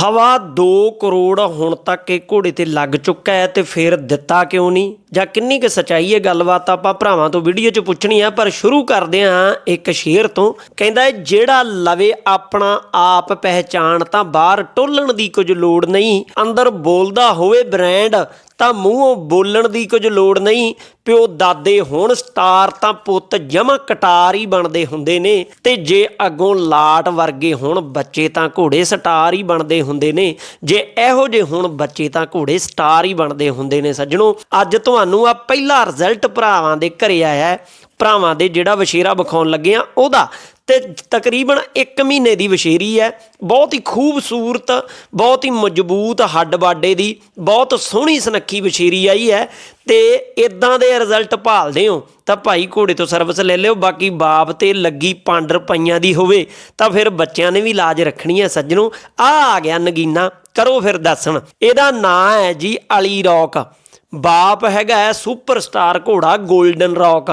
ਸਵਾ 2 ਕਰੋੜ ਹੁਣ ਤੱਕ ਇਹ ਘੋੜੇ ਤੇ ਲੱਗ ਚੁੱਕਾ ਹੈ ਤੇ ਫਿਰ ਦਿੱਤਾ ਕਿਉਂ ਨਹੀਂ? ਜਾਂ ਕਿੰਨੀ ਕੁ ਸਚਾਈ ਹੈ ਗੱਲਬਾਤ ਆਪਾਂ ਭਰਾਵਾਂ ਤੋਂ ਵੀਡੀਓ 'ਚ ਪੁੱਛਣੀ ਆ ਪਰ ਸ਼ੁਰੂ ਕਰਦੇ ਹਾਂ ਇੱਕ ਸ਼ੇਰ ਤੋਂ। ਕਹਿੰਦਾ ਹੈ, ਜਿਹੜਾ ਲਵੇ ਆਪਣਾ ਆਪ ਪਹਿਚਾਣ ਤਾਂ ਬਾਹਰ ਟੋਲਣ ਦੀ ਕੁਝ ਲੋੜ ਨਹੀਂ। ਅੰਦਰ ਬੋਲਦਾ ਹੋਵੇ ਬ੍ਰਾਂਡ ਤਾਂ ਮੂੰਹੋਂ ਬੋਲਣ ਦੀ ਕੁਝ ਲੋੜ ਨਹੀਂ। ਪਿਓ ਦਾਦੇ ਹੋਣ, ਸਟਾਰ ਤਾਂ ਪੁੱਤ ਜਮਾ ਕਟਾਰ ਹੀ ਬਣਦੇ ਹੁੰਦੇ ਨੇ ਤੇ ਜੇ ਅੱਗੋਂ ਲਾਟ ਵਰਗੇ ਹੋਣ, ਬੱਚੇ ਤਾਂ ਘੋੜੇ ਸਟਾਰ ਹੀ ਬਣਦੇ ਹੁੰਦੇ ਨੇ। ਜੇ ਇਹੋ ਜਿਹੇ ਹੋਣ, ਬੱਚੇ ਤਾਂ ਘੋੜੇ ਸਟਾਰ ਹੀ ਬਣਦੇ ਹੁੰਦੇ ਨੇ ਸੱਜਣੋ। ਅੱਜ ਤੁਹਾਨੂੰ ਆ ਪਹਿਲਾ ਰਿਜ਼ਲਟ ਭਰਾਵਾਂ ਦੇ ਘਰੇ ਆਇਆ ਭਰਾਵਾਂ ਦੇ ਜਿਹੜਾ ਵਸ਼ੇਰਾ ਵਿਖਾਉਣ ਲੱਗੇ ਆ, ਉਹਦਾ ਤੇ ਤਕਰੀਬਨ 1 ਮਹੀਨੇ ਦੀ ਵਸ਼ੇਰੀ ਹੈ। ਬਹੁਤ ਹੀ ਖੂਬਸੂਰਤ, ਬਹੁਤ ਹੀ ਮਜ਼ਬੂਤ ਹੱਡ ਬਾਡੇ ਦੀ ਬਹੁਤ ਸੋਹਣੀ ਸੁਨੱਖੀ ਵਸ਼ੇਰੀ ਆਈ ਹੈ ਤੇ ਇਦਾਂ ਦੇ ਰਿਜ਼ਲਟ ਭਾਲਦੇ ਹੋ ਤਾਂ ਭਾਈ ਘੋੜੇ ਤੋਂ ਸਰਵਿਸ ਲੈ ਲਿਓ। ਬਾਕੀ ਬਾਪ ਤੇ ਲੱਗੀ ਪਾਂਡਰ ਪਈਆਂ ਦੀ ਹੋਵੇ ਤਾਂ ਫਿਰ ਬੱਚਿਆਂ ਨੇ ਵੀ ਲਾਜ ਰੱਖਣੀ ਹੈ ਸੱਜਣੋ। ਆ ਆ ਗਿਆ ਨਗੀਨਾ। ਕਰੋ ਫਿਰ ਦੱਸਣ ਇਹਦਾ ਨਾਂ ਹੈ ਜੀ ਅਲੀ ਰੌਕ। ਬਾਪ ਹੈਗਾ ਹੈ ਸੁਪਰਸਟਾਰ ਘੋੜਾ 골ਡਨ ਰੌਕ।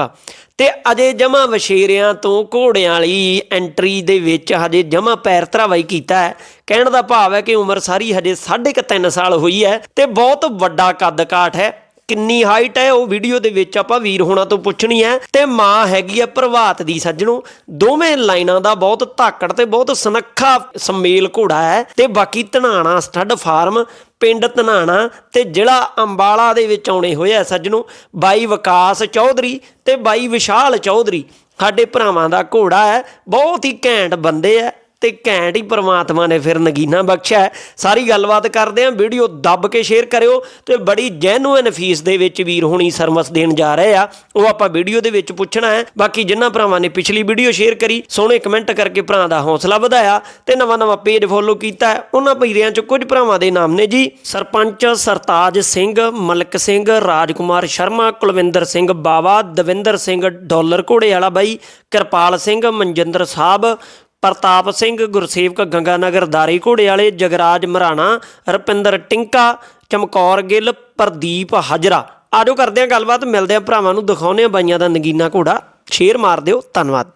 ਤੇ ਅਜੇ ਜਮਾ ਵਸ਼ੇਰਿਆਂ ਤੋਂ ਘੋੜਿਆਂ ਵਾਲੀ ਐਂਟਰੀ ਦੇ ਵਿੱਚ ਹਜੇ ਜਮਾ ਪੈਰ ਧਰਾਵਾਈ ਕੀਤਾ ਹੈ। ਕਹਿਣ ਦਾ ਭਾਵ ਹੈ ਕਿ ਉਮਰ ਸਾਰੀ ਹਜੇ 3.5 ਸਾਲ ਹੋਈ ਹੈ ਤੇ ਬਹੁਤ ਵੱਡਾ ਕੱਦ ਕਾਠ ਹੈ। ਕਿੰਨੀ ਹਾਈਟ ਹੈ, ਉਹ ਵੀਡੀਓ ਦੇ ਵਿੱਚ ਆਪਾਂ ਵੀਰ ਹੋਣਾ ਤੋਂ ਪੁੱਛਣੀ ਹੈ। ਤੇ ਮਾਂ ਹੈਗੀ ਹੈ ਪ੍ਰਭਾਤ ਦੀ ਸੱਜਣੋ। ਦੋਵੇਂ ਲਾਈਨਾਂ ਦਾ ਬਹੁਤ ਧਾਕੜ ਤੇ ਬਹੁਤ ਸੁਨੱਖਾ ਸਮੇਲ ਘੋੜਾ ਹੈ ਤੇ ਬਾਕੀ ਧਨਾਣਾ ਸਟੱਡ ਫਾਰਮ, ਪਿੰਡ ਧਨਾਣਾ ਤੇ ਜ਼ਿਲ੍ਹਾ ਅੰਬਾਲਾ ਦੇ ਵਿੱਚ ਆਉਣੇ ਹੋਏ ਆ ਸੱਜਣੋ। ਬਾਈ ਵਿਕਾਸ ਚੌਧਰੀ ਤੇ ਬਾਈ ਵਿਸ਼ਾਲ ਚੌਧਰੀ। ਸਾਡੇ ਭਰਾਵਾਂ ਦਾ ਘੋੜਾ ਹੈ, ਬਹੁਤ ਹੀ ਘੈਂਟ ਬੰਦੇ ਆ ਤੇ ਘੈਂਟ ਹੀ ਪ੍ਰਮਾਤਮਾ ਨੇ ਫਿਰ ਨਗੀਨਾ ਬਖਸ਼ਿਆ ਸਾਰੀ ਗੱਲਬਾਤ ਕਰਦੇ ਆਂ ਵੀਡੀਓ ਦੱਬ ਕੇ ਸ਼ੇਅਰ ਕਰਿਓ ਤੇ ਬੜੀ ਜੈਨੂਇਨ ਫੀਸ ਦੇ ਵਿੱਚ ਵੀਰ ਹੋਣੀ ਸਰਵਿਸ ਦੇਣ ਜਾ ਰਹੇ ਆ। ਉਹ ਆਪਾਂ ਵੀਡੀਓ ਦੇ ਵਿੱਚ ਪੁੱਛਣਾ ਹੈ। ਬਾਕੀ ਜਿਨ੍ਹਾਂ ਭਰਾਵਾਂ ਨੇ ਪਿਛਲੀ ਵੀਡੀਓ ਸ਼ੇਅਰ ਕਰੀ, ਸੋਹਣੇ ਕਮੈਂਟ ਕਰਕੇ ਭਰਾ ਦਾ ਹੌਸਲਾ ਵਧਾਇਆ ਤੇ ਨਵਾਂ ਨਵਾਂ ਪੇਜ ਫੋਲੋ ਕੀਤਾ ਉਹਨਾਂ ਵੀਰਿਆਂ ਚ ਕੁਝ ਭਰਾਵਾਂ ਦੇ ਨਾਮ ਨੇ ਜੀ। ਸਰਪੰਚ ਸਰਤਾਜ ਸਿੰਘ, ਮਲਕ ਸਿੰਘ, ਰਾਜਕੁਮਾਰ ਸ਼ਰਮਾ, ਕੁਲਵਿੰਦਰ ਸਿੰਘ ਬਾਵਾ, ਦਵਿੰਦਰ ਸਿੰਘ ਡਾਲਰ ਘੋੜੇ ਵਾਲਾ ਬਾਈ, ਕਿਰਪਾਲ ਸਿੰਘ, ਮਨਜਿੰਦਰ ਸਾਹਿਬ ਪ੍ਰਤਾਪ ਸਿੰਘ, ਗੁਰਸੇਵਕ ਗੰਗਾਨਗਰ ਦਾਰੀ ਘੋੜੇ ਵਾਲੇ, ਜਗਰਾਜ ਮਰਾਣਾ, ਰਪਿੰਦਰ ਟਿੰਕਾ, ਚਮਕੌਰ ਗਿੱਲ, ਪ੍ਰਦੀਪ ਹਜਰਾ। ਆਜੋ ਕਰਦੇ ਆ ਗੱਲਬਾਤ, ਮਿਲਦੇ ਆ ਭਰਾਵਾਂ ਨੂੰ, ਦਿਖਾਉਂਦੇ ਆ ਬਾਈਆਂ ਦਾ ਨਗੀਨਾ ਘੋੜਾ। ਸ਼ੇਰ ਮਾਰ ਦਿਓ, ਧੰਨਵਾਦ।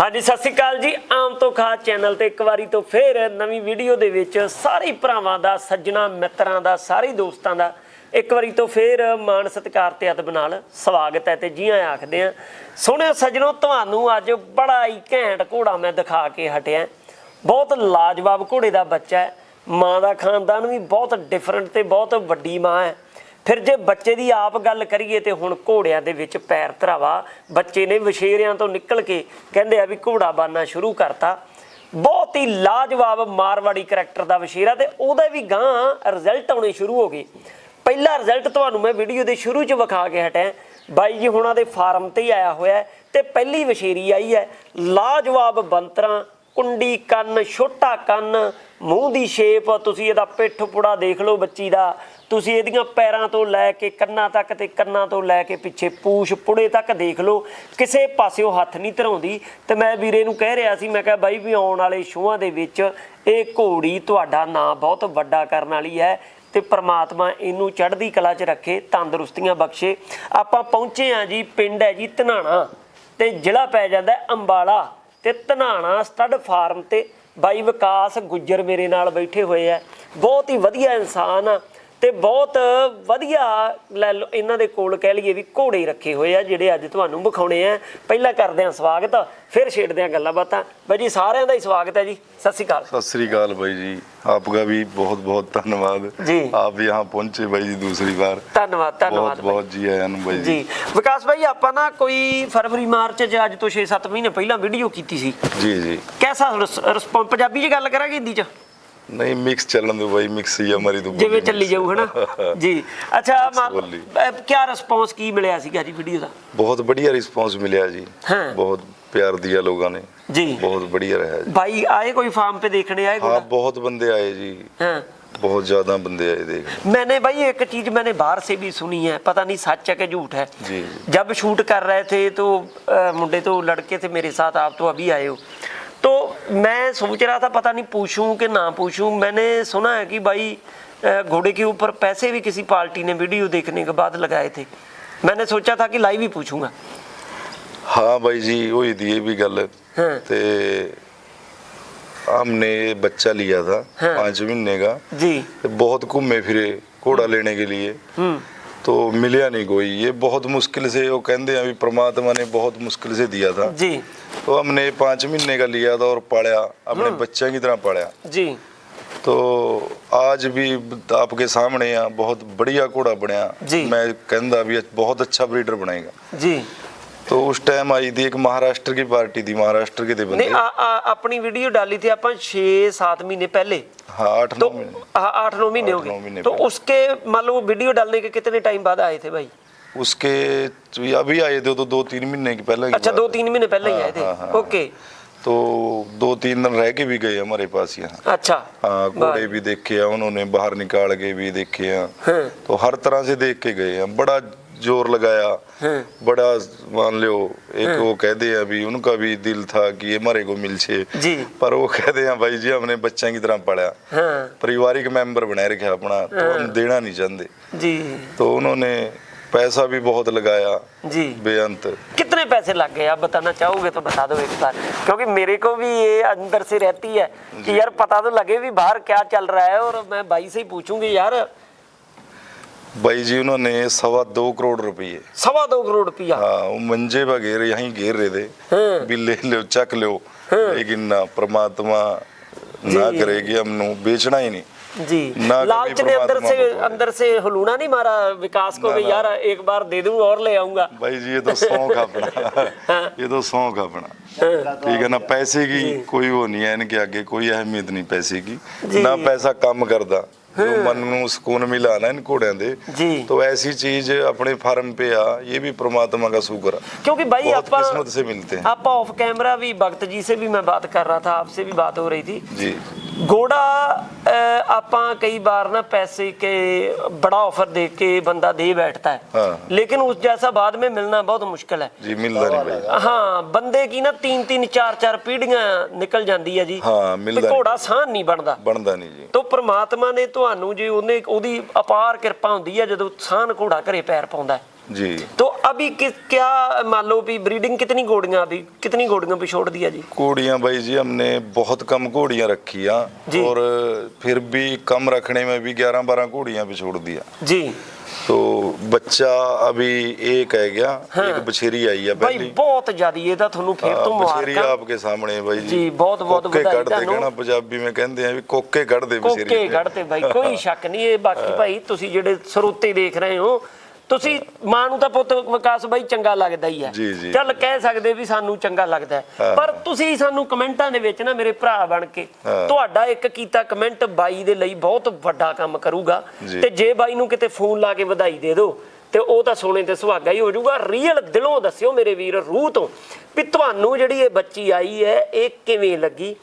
ਹਾਂਜੀ, ਸਤਿ ਸ਼੍ਰੀ ਅਕਾਲ ਜੀ। ਆਮ ਤੋਂ ਖਾਸ ਚੈਨਲ ਤੇ ਇੱਕ ਵਾਰੀ ਤੋਂ ਫੇਰ ਨਵੀਂ ਵੀਡੀਓ ਦੇ ਵਿੱਚ ਸਾਰੇ ਭਰਾਵਾਂ ਦਾ, ਸੱਜਣਾ ਮਿੱਤਰਾਂ ਦਾ, ਸਾਰੇ ਦੋਸਤਾਂ ਦਾ ਇੱਕ ਵਾਰੀ ਤੋਂ ਫੇਰ ਮਾਣ ਸਤਿਕਾਰ ਤੇ ਅਦਬ ਨਾਲ ਸਵਾਗਤ ਹੈ ਤੇ ਜੀ ਆਇਆਂ ਆਖਦੇ ਆ, ਸੋਹਣਿਓ ਸੱਜਣੋ, ਤੁਹਾਨੂੰ ਅੱਜ ਬੜਾ ਹੀ ਘੈਂਟ ਘੋੜਾ ਮੈਂ ਦਿਖਾ ਕੇ ਹਟਿਆ ਬਹੁਤ ਲਾਜਵਾਬ ਘੋੜੇ ਦਾ ਬੱਚਾ ਹੈ। ਮਾਂ ਦਾ ਖਾਨਦਾਨ ਵੀ ਬਹੁਤ ਡਿਫਰੈਂਟ ਤੇ ਬਹੁਤ ਵੱਡੀ ਮਾਂ ਹੈ। ਫਿਰ ਜੇ ਬੱਚੇ ਦੀ ਆਪ ਗੱਲ ਕਰੀਏ ਤੇ ਹੁਣ ਘੋੜਿਆਂ ਦੇ ਵਿੱਚ ਪੈਰ ਧਰਾਵਾ, ਬੱਚੇ ਨੇ ਵਿਸ਼ੇਰਿਆਂ ਤੋਂ ਨਿਕਲ ਕੇ ਕਹਿੰਦੇ ਆ ਵੀ ਘੋੜਾ ਬਾਨਾ ਸ਼ੁਰੂ ਕਰਤਾ। ਬਹੁਤ ਹੀ ਲਾਜਵਾਬ ਮਾਰਵਾੜੀ ਕਰੈਕਟਰ ਦਾ ਵਿਸ਼ੇਰਾ ਤੇ ਉਹਦੇ ਵੀ ਗਾਂ ਰਿਜ਼ਲਟ ਆਉਣੇ ਸ਼ੁਰੂ ਹੋ ਗਏ। ਪਹਿਲਾ ਰਿਜ਼ਲਟ ਤੁਹਾਨੂੰ ਮੈਂ ਵੀਡੀਓ ਦੇ ਸ਼ੁਰੂ 'ਚ ਵਿਖਾ ਕੇ ਹਟਿਆ। ਬਾਈ ਜੀ, ਹੁਣਾਂ ਦੇ ਫਾਰਮ ਤੇ ਹੀ ਆਇਆ ਹੋਇਆ ਹੈ ਤੇ ਪਹਿਲੀ ਵਿਸ਼ੇਰੀ ਆਈ ਹੈ। ਲਾਜਵਾਬ ਬੰਤਰਾਂ, ਕੁੰਡੀ ਕੰਨ, ਛੋਟਾ ਕੰਨ, ਮੂੰਹ ਦੀ ਸ਼ੇਪ ਤੁਸੀਂ ਇਹਦਾ ਪਿੱਠ ਪੁੜਾ ਦੇਖ ਲਓ ਬੱਚੀ ਦਾ। ਤੁਸੀਂ ਇਹਦੀਆਂ ਪੈਰਾਂ ਤੋਂ ਲੈ ਕੇ ਕੰਨਾਂ ਤੱਕ ਤੇ ਕੰਨਾਂ ਤੋਂ ਲੈ ਕੇ ਪਿੱਛੇ ਪੂਛ ਪੁੜੇ ਤੱਕ ਦੇਖ ਲਓ। ਕਿਸੇ ਪਾਸਿਓਂ ਹੱਥ ਨਹੀਂ ਧਰਾਉਂਦੀ। ਤੇ ਮੈਂ ਵੀਰੇ ਨੂੰ ਕਹਿ ਰਿਹਾ ਸੀ, ਮੈਂ ਕਿਹਾ ਬਾਈ ਵੀ ਆਉਣ ਵਾਲੇ ਸ਼ੋਆਂ ਦੇ ਵਿੱਚ ਇਹ ਘੋੜੀ ਤੁਹਾਡਾ ਨਾਂ ਬਹੁਤ ਵੱਡਾ ਕਰਨ ਵਾਲੀ ਹੈ। ਤੇ ਪ੍ਰਮਾਤਮਾ ਇਹਨੂੰ ਚੜ੍ਹਦੀ ਕਲਾ 'ਚ ਰੱਖੇ, ਤੰਦਰੁਸਤੀਆਂ ਬਖਸ਼ੇ। ਆਪਾਂ ਪਹੁੰਚੇ ਆ ਜੀ, ਪਿੰਡ ਹੈ ਜੀ ਧਨਾਣਾ ਤੇ ਜ਼ਿਲ੍ਹਾ ਪੈ ਜਾਂਦਾ ਅੰਬਾਲਾ ਤੇ ਧਨਾਣਾ ਸਟੱਡ ਫਾਰਮ ਤੇ। ਬਾਈ ਵਿਕਾਸ ਗੁੱਜਰ ਮੇਰੇ ਨਾਲ ਬੈਠੇ ਹੋਏ ਆ। ਬਹੁਤ ਹੀ ਵਧੀਆ ਇਨਸਾਨ ਆ। ਤੇ ਬਹੁਤ ਵਧੀਆ ਇਹਨਾਂ ਦੇ ਕੋਲ ਕਹਿ ਲਈਏ ਵੀ ਘੋੜੇ ਰੱਖੇ ਹੋਏ ਆ ਜਿਹੜੇ ਅੱਜ ਤੁਹਾਨੂੰ ਵਿਖਾਉਣੇ ਆ। ਪਹਿਲਾਂ ਕਰਦੇ ਆ ਸਵਾਗਤ ਫਿਰ ਛੇੜਦੇ ਆ ਗੱਲਾਂ ਬਾਤਾਂ। ਬਾਈ ਜੀ ਸਾਰਿਆਂ ਦਾ ਹੀ ਸਵਾਗਤ ਹੈ ਜੀ। ਸਤਿ ਸ੍ਰੀ ਅਕਾਲ। ਸਤਿ ਸ੍ਰੀ ਅਕਾਲ ਬਾਈ ਜੀ। ਆਪਕਾ ਵੀ ਬਹੁਤ ਬਹੁਤ ਧੰਨਵਾਦ। ਜੀ। ਆਪ ਯਹਾਂ ਪਹੁੰਚੇ ਬਾਈ ਜੀ ਦੂਸਰੀ ਵਾਰ। ਧੰਨਵਾਦ ਧੰਨਵਾਦ ਬਹੁਤ ਜੀ ਆਇਆਂ ਨੂੰ ਬਾਈ ਜੀ। ਵਿਕਾਸ ਬਾਈ ਆਪਾਂ ਨਾ ਕੋਈ ਫਰਵਰੀ ਮਾਰਚ ਚ ਅੱਜ ਤੋਂ 6-7 ਮਹੀਨੇ ਪਹਿਲਾਂ ਵੀਡੀਓ ਕੀਤੀ ਸੀ। ਜੀ ਜੀ। ਕਿਹਦਾ ਪੰਜਾਬੀ ਚ ਗੱਲ ਕਰਾਂਗੇ ਹਿੰਦੀ ਚ? नहीं मिक्स चलन दो भाई मिक्स ही हमारी तो ਜਿਵੇਂ बोली ਚੱਲੀ mix ਜਾਊ ਹਨਾ ਜੀ ਅੱਛਾ ਬੋਲੀ। ਕੀ ਰਿਸਪੌਂਸ ਕੀ ਮਿਲਿਆ ਸੀਗਾ ਜੀ ਵੀਡੀਓ ਦਾ बहुत बढ़िया रिस्पांस मिला जी हाँ। बहुत प्यार दिया लोगों ने जी बहुत बढ़िया रहा जी ਭਾਈ ਆਏ ਕੋਈ ਫਾਰਮ पे देखने आए हाँ कोई बहुत बंदे आए जी हाँ बहुत ज्यादा बंदे आए देख मैंने भाई एक चीज मैंने बाहर से भी सुनी है पता नहीं सच है कि झूठ है जी, जब शूट कर रहे थे तो अ, मुंडे तो लड़के थे मेरे साथ आप तो अभी आए हो तो मैं सोच रहा था पता नहीं पूछूँ कि ना पूछूँ। मैंने सुना है कि भाई घोड़े के ऊपर पैसे भी किसी पार्टी ने वीडियो देखने के बाद लगाए थे। मैंने सोचा था कि लाइव ही पूछूँगा। हाँ भाई जी वही दी भी गल हाँ। ते हमने बच्चा लिया था हाँ। पाँच महीने का। जी। बहुत घूमे फिरे घोड़ा लेने के लिए। ਹੂੰ तो मिलिया नहीं कोई ये बहुत मुश्किल से वो कहते हैं अभी परमात्मा ने बहुत मुश्किल से दिया था जी तो हमने पाँच महीने का लिया था और पाया अपने बच्चे की तरह पाया जी तो आज भी आपके सामने यहाँ बहुत बढ़िया घोड़ा बनया मैं कहता भी बहुत अच्छा ब्रीडर बनेगा जी तो उस टाइम आई थी एक महाराष्ट्र की पार्टी थी महाराष्ट्र के थे बंदे नहीं आ, आ, अपनी वीडियो डाली थी अपन छः सात महीने पहले हाँ आठ तो नौ महीने आठ नौ महीने हो आठ नौ गए महीने तो पहले। उसके मान लो वीडियो डालने के कितने टाइम बाद आए थे भाई उसके अभी आए थे तो दो तीन महीने के पहले की अच्छा बात दो है। तीन महीने पहले ही हाँ, आए हाँ, हाँ, थे हाँ। ओके तो दो तीन दिन रह के भी गए हमारे पास यहाँ अच्छा हाँ घोड़े भी देखे हैं उन्होंने बाहर निकाल के भी देखे हैं हाँ। तो हर तरह से देख के गए हैं बड़ा जोर लगाया हाँ। बड़ा मान लो एक वो कहते हैं अभी उनका भी दिल था कि ये मरे को मिल छे जी। पर वो कहते हैं भाई जी हमने बच्चा की तरह पढ़ा हाँ पारिवारिक मेंबर बनाए रखे अपना तो हम देना नहीं चाहते जी तो उन्होंने पैसा भी बहुत लगाया जी बेअंत कितने पैसे लग गए आप बताना चाहोगे तो बता दो एक बार क्योंकि मेरे को भी ये अंदर से रहती है कि यार पता तो लगे भी बाहर क्या चल रहा है और मैं भाई से ही पूछूंगी यार भाई जी उन्होंने सवा दो करोड़ रुपये सवा दो करोड़ रुपया हाँ वो मंजे पर घेर यहीं घेर रहे थे हाँ। भी ले लो चक लो लेकिन ना परमात्मा ना जी। करेगी हमने बेचना ही नहीं जी ना कभी लालच ने अंदर परमात्मा से को खोए। अंदर से हलूना नहीं मारा विकास को ना, भी ना। यार एक बार दे दूं और ले आऊंगा भाई जी ये तो शौक अपना ये तो शौक अपना ठीक है ना पैसे की कोई वो नहीं है इनके आगे कोई अहमियत नहीं पैसे की जी। ना पैसा कम करदा जो मन ਨੂੰ ਸਕੂਨ ਮਿਲਾ ਨਾ ਇਨ ਘੋੜਿਆਂ ਦੇ जी तो ऐसी चीज अपने फार्म पे आ ये भी परमात्मा का शुक्र है क्योंकि भाई बहुत आपा किस्मत से मिलते हैं आपा ऑफ कैमरा भी भक्त जी से भी मैं बात कर रहा था आपसे भी बात हो रही थी जी घोड़ा अ, ਆਪਾਂ ਕਈ बार ना पैसे के बड़ा ऑफर दे के बंदा दे बैठता है हाँ। लेकिन उस जैसा बाद में मिलना बहुत मुश्किल है जी मिलता नहीं भाई ਹਾਂ ਬੰਦੇ ਕੀ ਨਾ ਤਿੰਨ ਤਿੰਨ ਚਾਰ ਚਾਰ ਪੀੜ੍ਹੀਆਂ ਨਿਕਲ ਜਾਂਦੀ ਹੈ ਜੀ ਹਾਂ, ਮਿਲਦਾ ਤੇ ਨਹੀਂ। ਘੋੜਾ ਸਾਹ ਨਹੀਂ ਬਣਦਾ ਬਣਦਾ ਨਹੀਂ ਜੀ ਤੋ ਪ੍ਰਮਾਤਮਾ ਨੇ ਤੁਹਾਨੂੰ ਜੀ ਉਹਨੇ ਉਹਦੀ ਅਪਾਰ ਕਿਰਪਾ ਹੁੰਦੀ ਹੈ ਜਦੋਂ ਸਾਨ ਘੋੜਾ ਘਰੇ ਪੈਰ ਪਾਉਂਦਾ है जी तो अभी कि, क्या मान लो भी ब्रीडिंग कितनी घोड़ियां अभी कितनी घोड़ियों पे छोड़ दिया जी घोड़ियाँ भाई जी हमने बहुत कम घोड़ियाँ रखी जी। हैं और फिर भी कम रखने में भी ग्यारह बारह घोड़ियाँ पे छोड़ दिया जी तो बच्चा अभी एक है गया एक बछेरी आई है भाई पहली बहुत ज्यादा ਇਹਦਾ ਤੁਹਾਨੂੰ ਫੇਰ ਤੋਂ हाँ, बछेरी ਮੁਬਾਰਕਾਂ आपके सामने है भाई जी, बहुत- बहुत कोके बधाई कट दे ਤੁਹਾਨੂੰ। कहना पंजाबी में कहते हैं भी कोके कट दे ਕੋਕੇ बछेरी ਕੱਢਤੇ ਬਾਈ ਕੋਈ ਸ਼ੱਕ ਨਹੀਂ ਇਹ ਬਾਕੀ ਭਾਈ ਤੁਸੀਂ ਜਿਹੜੇ ਸਰੋਤੇ ਦੇਖ ਰਹੇ ਹੋ ਤੁਸੀਂ ਮਾਂ ਨੂੰ ਤਾਂ ਪੁੱਤ ਵਿਕਾਸ ਬਾਈ ਚੰਗਾ ਲੱਗਦਾ ਹੀ ਹੈ ਜੀ, ਜੀ। ਚੱਲ ਕਹਿ ਸਕਦੇ ਵੀ ਸਾਨੂੰ ਚੰਗਾ ਲੱਗਦਾ ਹੈ। ਪਰ ਤੁਸੀਂ ਸਾਨੂੰ ਕਮੈਂਟਾਂ ਦੇ ਵਿੱਚ ਨਾ ਮੇਰੇ ਭਰਾ ਬਣ ਕੇ। ਤੁਹਾਡਾ ਇੱਕ ਕੀਤਾ ਕਮੈਂਟ ਬਾਈ ਦੇ ਲਈ ਬਹੁਤ ਵੱਡਾ ਕੰਮ ਕਰੂਗਾ ਜੀ। ਤੇ ਜੇ ਬਾਈ ਨੂੰ ਕਿਤੇ ਫੋਨ ਲਾ ਕੇ ਵਧਾਈ ਦੇ ਦਿਓ ਤੇ ਉਹ ਤਾਂ ਸੋਨੇ ਤੇ ਸੁਹਾਗਾ ਹੀ ਹੋ ਜਾਊਗਾ ਰੀਅਲ ਦਿਲੋਂ ਦੱਸਿਓ ਮੇਰੇ ਵੀਰ ਰੂਹ ਤੋਂ ਵੀ ਤੁਹਾਨੂੰ ਜਿਹੜੀ ਇਹ ਬੱਚੀ ਆਈ ਹੈ ਇਹ ਕਿਵੇਂ ਲੱਗੀ?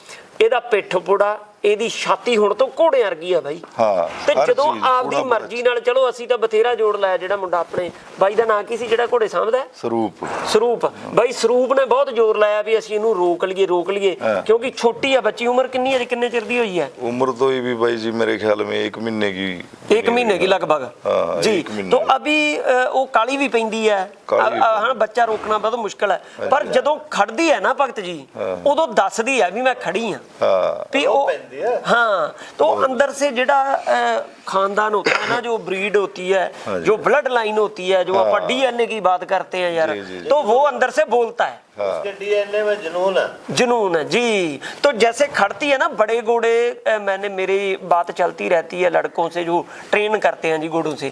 ਇਹਦਾ ਪਿੱਠ ਪੋੜਾ ਇਹਦੀ ਛਾਤੀ ਹੁਣ ਤੋਂ ਘੋੜੇ ਵਰਗੀ ਆ ਬਾਈ। ਹਾਂ ਤੇ ਜਦੋਂ ਆਪਦੀ ਮਰਜ਼ੀ ਨਾਲ ਚਲੋ ਅਸੀਂ ਤਾਂ ਬਥੇਰਾ ਜੋੜ ਲਾਇਆ ਜਿਹੜਾ ਮੁੰਡਾ ਆਪਣੇ ਬਾਈ ਦਾ ਨਾਂ ਕੀ ਸੀ ਜਿਹੜਾ ਘੋੜੇ ਸਾਂਭਦਾ ਸਰੂਪ। ਸਰੂਪ। ਬਾਈ ਸਰੂਪ ਨੇ ਬਹੁਤ ਜ਼ੋਰ ਲਾਇਆ ਵੀ ਅਸੀਂ ਇਹਨੂੰ ਰੋਕ ਲਈਏ ਰੋਕ ਲਈਏ ਕਿਉਂਕਿ ਛੋਟੀ ਆ ਬੱਚੀ ਉਮਰ ਕਿੰਨੀ ਹੈ ਜੀ? ਕਿੰਨੇ ਚਿਰ ਦੀ ਹੋਈ ਹੈ? ਉਮਰ ਤੋਂ ਹੀ ਵੀ ਬਾਈ ਜੀ ਮੇਰੇ ਖਿਆਲ ਮੇ 1 ਮਹੀਨੇ ਦੀ 1 ਮਹੀਨੇ ਕੀ ਲਗਭਗ? ਜੀ। ਤੋਂ ਅਭੀ ਉਹ ਕਾਲੀ ਵੀ ਪੈਂਦੀ ਹੈ। ਹਾਂ ਬੱਚਾ ਰੋਕਣਾ ਬਹੁਤ ਮੁਸ਼ਕਲ ਹੈ। ਪਰ ਜਦੋਂ ਖੜਦੀ ਹੈ ਨਾ ਭਗਤ ਜੀ ਉਦੋਂ ਦੱਸਦੀ ਹੈ ਵੀ ਮੈਂ ਖੜੀ ਹਾਂ हाँ ਵੀ ਉਹ हाँ तो अंदर से जेड़ा अ, खानदान होता है ना जो ब्रीड होती है हाँ जी। जो ब्लड लाइन होती है जो अपन डीएनए की बात करते हैं यार जी, जी, जी। तो वो अंदर से बोलता है हाँ उसके डीएनए में जुनून है जुनून है जी तो जैसे खड़ती है ना बड़े घोड़े अ, मैंने मेरी बात चलती रहती है लड़कों से जो ट्रेन करते हैं जी घोड़ों से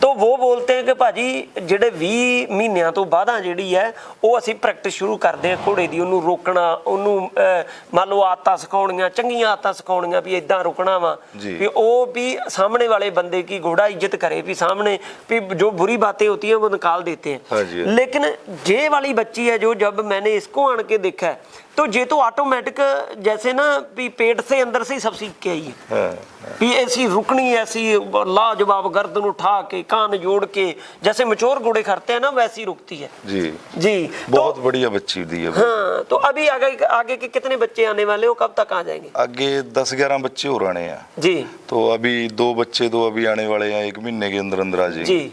तो वो बोलते हैं कि ਭਾਜੀ ਜਿਹੜੇ 20 ਮਹੀਨਿਆਂ ਤੋਂ ਬਾਅਦਾਂ ਜਿਹੜੀ ਹੈ ਉਹ ਅਸੀਂ ਪ੍ਰੈਕਟਿਸ ਸ਼ੁਰੂ ਕਰਦੇ ਹਾਂ ਘੋੜੇ ਦੀ ਉਹਨੂੰ ਰੋਕਣਾ ਉਹਨੂੰ ਅ, ਮੰਨ ਲਓ ਆਦਤਾਂ ਸਿਖਾਉਣੀਆਂ ਚੰਗੀਆਂ ਆਦਤਾਂ ਸਿਖਾਉਣੀਆਂ ਵੀ ਇਦਾਂ ਰੁਕਣਾ ਵਾ जी। ਵੀ ਉਹ ਵੀ सामने वाले बंदे की घोड़ा इज्जत करे भी सामने भी जो बुरी बातें होती हैं वो निकाल देते हैं हाँ जी। लेकिन जे वाली बच्ची है जो जब मैंने इसको आन के देखा है तो ये तो ऑटोमेटिक जैसे ना भी पेट से अंदर से ही सब सीख के आई है हाँ भी ऐसी रुकनी ऐसी लाजवाब गर्दन उठा के कान जोड़ के जैसे मचोर घोड़े करते हैं ना वैसी रुकती है जी जी तो बहुत बढ़िया बच्ची दी है हाँ तो अभी आगे आगे के कितने बच्चे आने वाले हो कब तक आ जाएंगे आगे दस ग्यारह बच्चे और आने हैं जी तो अभी दो बच्चे तो अभी आने वाले हैं एक महीने के अंदर अंदर आ जी जाएंगे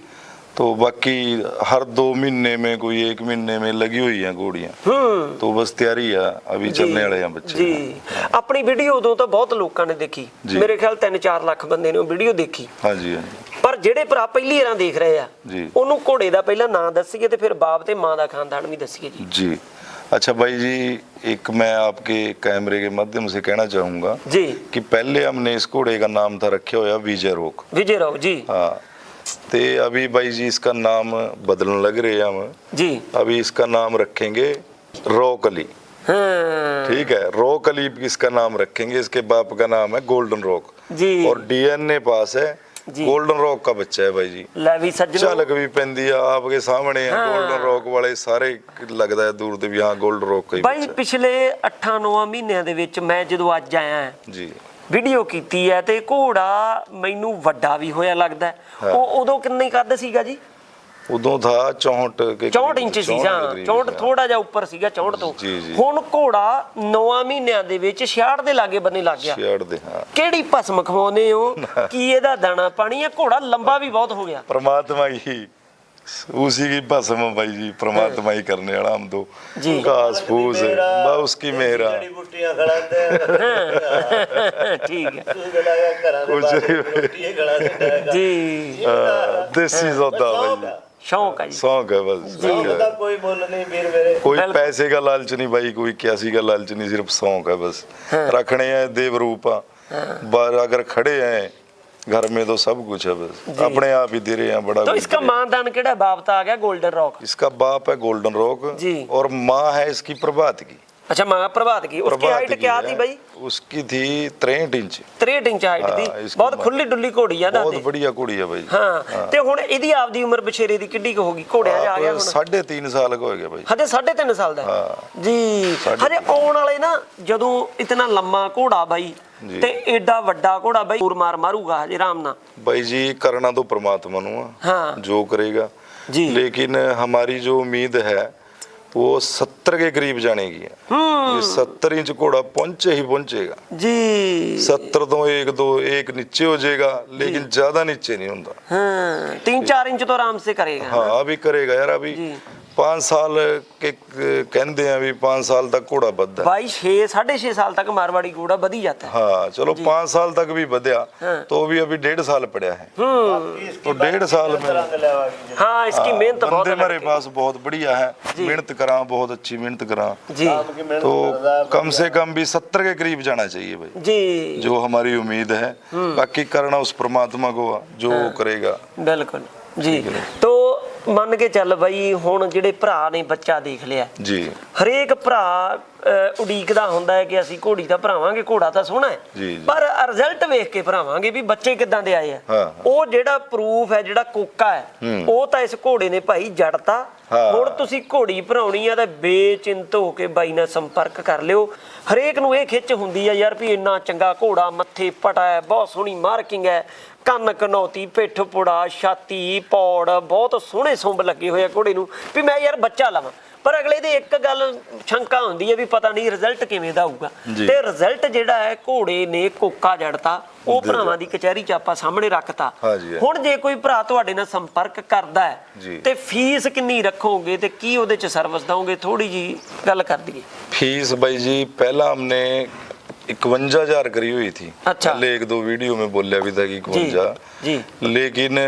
तो बाकी हर दो महीने में कोई एक महीने में लगी हुई हैं घोड़ियाँ ਹੂੰ तो बस तैयारी है अभी चलने वाले हैं बच्चे ਜੀ ਆਪਣੀ ਵੀਡੀਓ ਉਦੋਂ ਤਾਂ ਬਹੁਤ ਲੋਕਾਂ ਨੇ ਦੇਖੀ ਜੀ। ਮੇਰੇ ਖਿਆਲ 3-4 ਲੱਖ ਬੰਦੇ ਨੇ ਉਹ ਵੀਡੀਓ ਦੇਖੀ हाँ जी हाँ जी ਪਰ ਜਿਹੜੇ ਭਰਾ ਪਹਿਲੀ ਵਾਰਾਂ ਦੇਖ ਰਹੇ ਆ ਜੀ। ਉਹਨੂੰ ਘੋੜੇ ਦਾ ਪਹਿਲਾਂ ਨਾਂ ਦੱਸੀਏ ਤੇ ਫਿਰ ਬਾਪ ਤੇ ਮਾਂ ਦਾ ਖਾਨਦਾਨ ਵੀ ਦੱਸੀਏ ਜੀ जी अच्छा भाई जी एक मैं आपके कैमरे के माध्यम से कहना चाहूँगा जी कि पहले हमने इस घोड़े का नाम था रखे हुआ विजय रोक ਵਿਜੇ ਰਾਓ ਜੀ हाँ तो अभी भाई जी इसका नाम बदलने लग रहे हैं हम जी अभी इसका नाम रखेंगे रॉक अली ठीक है रॉक अली इसका नाम रखेंगे इसके बाप का नाम है गोल्डन रॉक जी और डीएनए पास है ਗੋਲਡਨ ਰੋਕ ਦਾ ਬੱਚਾ ਹੈ ਬਾਈ ਜੀ। ਲੈ ਵੀ ਸੱਜਣੋ। ਝਲਕ ਵੀ ਪੈਂਦੀ ਆ ਆਪ ਆਪਕੇ ਸਾਹਮਣੇ ਆ ਗੋਲਡਨ ਰੌਕ ਵਾਲੇ ਸਾਰੇ ਲੱਗਦਾ ਹੈ ਦੂਰ ਦੇ ਵੀ ਹਾਂ ਗੋਲਡਨ ਰੌਕ ਹੀ ਬਾਈ ਪਿਛਲੇ 8-9 ਮਹੀਨਿਆਂ ਦੇ ਵਿੱਚ ਮੈਂ ਜਦੋਂ ਅੱਜ ਆਇਆ ਜੀ। ਵੀਡੀਓ ਕੀਤੀ ਹੈ ਤੇ ਘੋੜਾ ਮੈਨੂੰ ਵੱਡਾ ਵੀ ਹੋਇਆ ਲੱਗਦਾ ਉਹ ਉਦੋਂ ਕਿੰਨੇ ਕਰਦੇ ਸੀਗਾ ਜੀ? ਉਦੋਂ ਥਾ 64 ਕੇ 64 ਇੰਚ ਸੀ ਜਾਂ 64 ਥੋੜਾ ਜਿਹਾ ਉੱਪਰ ਸੀਗਾ 64 ਤੋਂ। ਹੁਣ ਘੋੜਾ ਨਵਾਂ ਮਹੀਨਿਆਂ ਦੇ ਵਿੱਚ 66 ਦੇ ਲਾਗੇ ਬੰਨੇ ਲੱਗ ਗਿਆ। 66 ਦੇ ਹਾਂ। ਕਿਹੜੀ ਭਸਮ ਖਵਾਉਨੇ ਹੋ? ਕੀ ਇਹਦਾ ਦਾਣਾ ਪਾਣੀ ਹੈ ਘੋੜਾ ਲੰਬਾ ਵੀ ਬਹੁਤ ਹੋ ਗਿਆ। ਪਰਮਾਤਮਾ ਹੀ उसी की भस्म भाई जी परमात्मा ही करने वाला हम तो जी। घास फूस बा उसकी मेहरा ਜੜੀ ਬੁੱਟੀਆਂ ਖੜਾਉਂਦੇ ਠੀਕ ਹੈ ਤੂੰ ਗਲਾਇਆ ਘਰਾਂ ਦੇ ਕੁਝ ਬਾਹਰ ਨਹੀਂ। ਰੋਟੀ ਇਹ ਗਲਾ ਦਿੰਦਾ ਹੈਗਾ ਜੀ हाँ, देसी सौदा भाई जी ਸ਼ੌਂਕ ਹੈ ਜੀ शौक है बस ਸ਼ੌਕ ਦਾ ਕੋਈ ਮੁੱਲ ਨਹੀਂ ਵੀਰ ਮੇਰੇ कोई बिल्कुल। पैसे का लालच नहीं भाई कोई क्यासी का लालच नहीं सिर्फ शौक है बस रखने हैं देव रूपा बार अगर खड़े हैं घर में तो सब कुछ है बस अपने आप ही दे रहे हैं बड़ा तो कुछ इसका दे रहे हैं। मानदान केड़ा बाप आ गया गोल्डन रॉक इसका बाप है गोल्डन रॉक जी। और माँ है इसकी प्रभात की अच्छा माँ प्रभात की उसकी प्रभात हाइट की क्या है। थी भाई उसकी थी तिरठ इंच 63 ਇੰਚ ਹਾਈਟ हाँ, ਦੀ इसकी ਬਹੁਤ माँ- ਖੁੱਲੀ ਡੁੱਲੀ ਘੋੜੀ ਆ बहुत ਦੱਸਦੇ बढ़िया कुड़ी है भाई ਹਾਂ ਤੇ ਹੁਣ ਇਹਦੀ ਆਪਦੀ ਉਮਰ ਬਛੇਰੇ ਦੀ ਕਿੱਡੀ ਕੁ ਹੋਗੀ ਘੋੜਿਆਂ 'ਚ ਆ ਗਿਆ आप ਹੁਣ साढ़े तीन साल का हो गया भाई ਹਜੇ 3.5 ਸਾਲ ਦਾ ਹੈ। ਹਾਂ। ਜੀ ਸਾਢੇ ਹਜੇ ਆਉਣ ਵਾਲੇ ਨਾ ਜਦੋਂ ਇਤਨਾ ਲੰਮਾ ਘੋੜਾ ਬਾਈ ਜੀ। ਤੇ ਏਡਾ ਵੱਡਾ ਘੋੜਾ ਬਾਈ ਦੂਰ ਮਾਰ ਮਾਰੂਗਾ ਹਜੇ ਆਰਾਮ ਨਾਲ भाई जी करना तो परमात्मा नु है हाँ। जो करेगा जी। लेकिन हमारी जो उम्मीद है वो सत्तर के करीब जाने की है हम्म। ये सत्तर इंच घोड़ा पहुंचे ही पहुंचेगा ਜੀ सत्तर तो एक दो एक नीचे हो जाएगा लेकिन ज्यादा नीचे नहीं होता ਹਾਂ 3-4 ਇੰਚ ਤੋਂ ਆਰਾਮ ਸੇ ਕਰੇਗਾ हाँ अभी करेगा यार अभी जी। पाँच साल के कहते हैं अभी पाँच साल तक घोड़ा बदता है ਬਾਈ 6 6.5 ਸਾਲ ਤੱਕ ਮਾਰਵਾੜੀ ਘੋੜਾ ਵਧੀ ਜਾਂਦਾ है हाँ चलो पाँच साल तक भी बदया हाँ। तो भी अभी डेढ़ साल पड़ा है हम्म तो डेढ़ साल में ਰੰਗ ਲਿਆਵਾਂਗੇ हाँ इसकी मेहनत बहुत बंदे है मेरे पास बहुत बढ़िया है जी। मेहनत करा बहुत अच्छी मेहनत करा जी ਆਪ ਕੀ ਮਿਹਨਤ तो ਕਰਦਾ ਹੈ, कम से कम भी सत्तर के करीब जाना चाहिए भाई जी जो हमारी उम्मीद है बाकी करना उस परमात्मा को आ, जो वो करेगा ਬਿਲਕੁਲ ਜੀ। ਤੋ ਮੰਨ ਕੇ ਚੱਲ ਬਈ ਹੁਣ ਜਿਹੜੇ ਭਰਾ ਨੇ ਬੱਚਾ ਦੇਖ ਲਿਆ। जी ਹਰੇਕ ਭਰਾ ਉਡੀਕਦਾ ਹੁੰਦਾ ਹੈ ਕਿ ਅਸੀਂ ਘੋੜੀ ਤਾਂ ਭਰਾਵਾਂਗੇ ਘੋੜਾ ਤਾਂ ਸੋਹਣਾ ਹੈ। ਜੀ, ਜੀ। ਪਰ ਰਿਜ਼ਲਟ ਵੇਖ ਕੇ ਭਰਾਵਾਂਗੇ ਵੀ ਬੱਚੇ ਕਿੱਦਾਂ ਦੇ ਆਏ ਆ। ਉਹ ਜਿਹੜਾ ਪ੍ਰੂਫ ਹੈ ਜਿਹੜਾ ਕੋਕਾ ਹੈ। ਉਹ ਤਾਂ ਇਸ ਘੋੜੇ ਨੇ ਭਾਈ ਜੜਤਾ। ਹੁਣ ਤੁਸੀਂ ਘੋੜੀ ਭਰਾਉਣੀ ਆ ਤਾਂ ਬੇਚਿੰਤ ਹੋ ਕੇ ਬਾਈ ਨਾਲ ਸੰਪਰਕ ਕਰ ਲਿਓ। ਹਰੇਕ ਨੂੰ ਇਹ ਖਿੱਚ ਹੁੰਦੀ ਆ ਯਾਰ ਵੀ ਇੰਨਾ ਚੰਗਾ ਘੋੜਾ ਮੱਥੇ ਪਟਾ ਹੈ ਬਹੁਤ ਸੋਹਣੀ ਮਾਰਕਿੰਗ ਹੈ। ਕੰਨ ਕਨੌਤੀ ਪਿੱਠ ਪੁੜਾ ਛਾਤੀ ਪੌੜ ਬਹੁਤ ਸੋਹਣੇ ਸੁੰਬ ਲੱਗੇ ਹੋਏ ਆ ਘੋੜੇ ਨੂੰ। ਵੀ ਮੈਂ ਯਾਰ ਬੱਚਾ ਲਵਾਂ। ਪਰ ਅਗਲੇ ਦੀ ਇੱਕ ਗੱਲ ਸ਼ੰਕਾ ਹੁੰਦੀ ਹੈ ਵੀ ਪਤਾ ਨਹੀਂ ਰਿਜ਼ਲਟ ਕਿਵੇਂ ਦਾ ਆਊਗਾ ਤੇ ਰਿਜ਼ਲਟ ਜਿਹੜਾ ਹੈ ਘੋੜੇ ਨੇ ਕੋਕਾ ਜੜਤਾ ਉਹ ਭਰਾਵਾਂ ਦੀ ਕਚਹਿਰੀ 'ਚ ਆਪਾਂ ਸਾਹਮਣੇ ਰੱਖਤਾ। ਹੁਣ ਜੇ ਕੋਈ ਭਰਾ ਤੁਹਾਡੇ ਨਾਲ ਸੰਪਰਕ ਕਰਦਾ ਹੈ ਤੇ ਫੀਸ ਕਿੰਨੀ ਰੱਖੋਗੇ ਤੇ ਕੀ ਉਹਦੇ 'ਚ ਸਰਵਿਸ ਦਵੋਗੇ? ਥੋੜੀ ਜੀ ਗੱਲ ਕਰ ਦਈਏ। ਫੀਸ ਬਾਈ ਜੀ ਪਹਿਲਾਂ ਹਮਨੇ 51000 करी हुई थी अच्छा पहले एक दो वीडियो में बोलिया भी था कि इकवंजा जी, जी लेकिन